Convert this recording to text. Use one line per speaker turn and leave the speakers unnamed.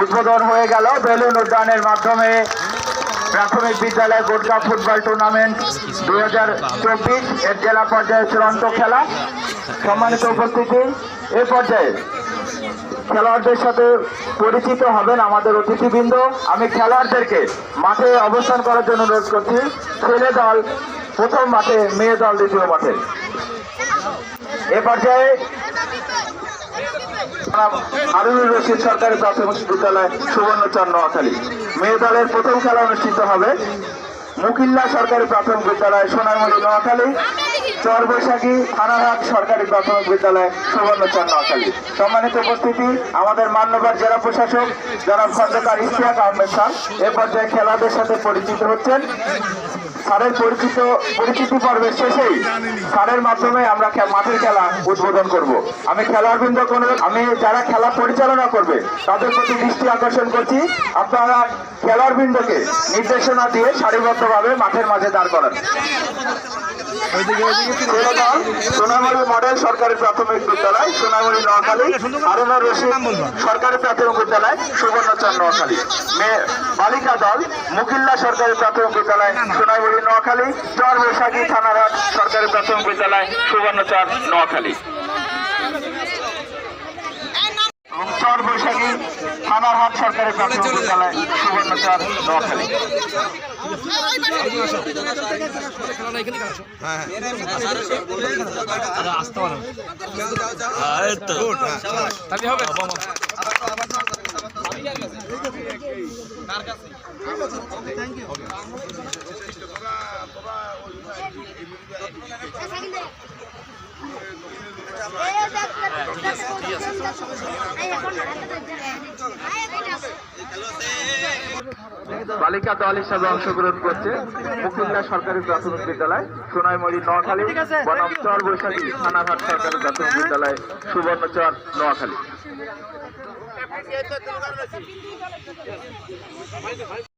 উদ্বোধন হয়ে গেল বেলুন উদ্যানের মাধ্যমে। প্রাথমিক বিদ্যালয় গোটকা ফুটবল টুর্নামেন্ট দুই হাজার চব্বিশ এর জেলা পর্যায়ে চূড়ান্ত খেলা। সম্মানিত উপস্থিতি, এ পর্যায়ে খেলোয়াড়দের সাথে পরিচিত হবেন আমাদের অতিথিবৃন্দ। আমি খেলোয়াড়দেরকে মাঠে অবস্থান করার জন্য অনুরোধ করছি। ছেলে দল, প্রথম মাঠে মেয়ে দল, দ্বিতীয় মাঠে। এ পর্যায়ে হারুনুর রশিদ সরকারি প্রাথমিক বিদ্যালয় সুবর্ণচর নোয়াখালী। মেয়ে দলের প্রথম খেলা অনুষ্ঠিত হবে মুকিল্লা সরকারি প্রাথমিক বিদ্যালয় সোনারমণি নোয়াখালী চর বৈশাখী থানাঘাট সরকারি প্রাথমিক বিদ্যালয় সুবর্ণচর নোয়াখালী। সম্মানিত উপস্থিতি, আমাদের মান্যবর জেলা প্রশাসক জনাব খন্দকার ইশতিয়াক আহমেদ খান এ পর্যায়ে খেলাদের সাথে পরিচিত হচ্ছেন স্যারের পরিচিত, পরিচিতি পর্বের শেষেই স্যারের মাধ্যমে আমরা মাঠের খেলা উদ্বোধন করব। আমি খেলার বৃন্দ আমি যারা খেলা পরিচালনা করবে, তাদের প্রতি দৃষ্টি আকর্ষণ করছি। আপনারা খেলার বৃন্দকে নির্দেশনা দিয়ে সারিবদ্ধভাবে মাঠের মাঝে দাঁড় করান। সোনামণি মডেল সরকারি প্রাথমিক বিদ্যালয় সোনামণি নোয়াখালী হারুনা রশিদ সরকারি প্রাথমিক বিদ্যালয় সুবর্ণচর নোয়াখালী। মেয়ে বালিকা দল, মুকিল্লা সরকারি প্রাথমিক বিদ্যালয় সোনামণি নোয়াখালী চর বৈশাখী থানাঘাট সরকারি প্রাথমিক বিদ্যালয় সুবর্ণচর নোয়াখালী। চর বৈশাখী থানারহাট সরকারি প্রাথমিক বিদ্যালয় সুবর্ণচর নোয়াখালী। বালিকা দল হিসাবে অংশগ্রহণ করছে মুকুন্দা সরকারি প্রাথমিক বিদ্যালয় সোনাইমুড়ি নোয়াখালী বনাম চর বৈশাখী থানাঘাট সরকারি প্রাথমিক বিদ্যালয় সুবর্ণচর নোয়াখালী।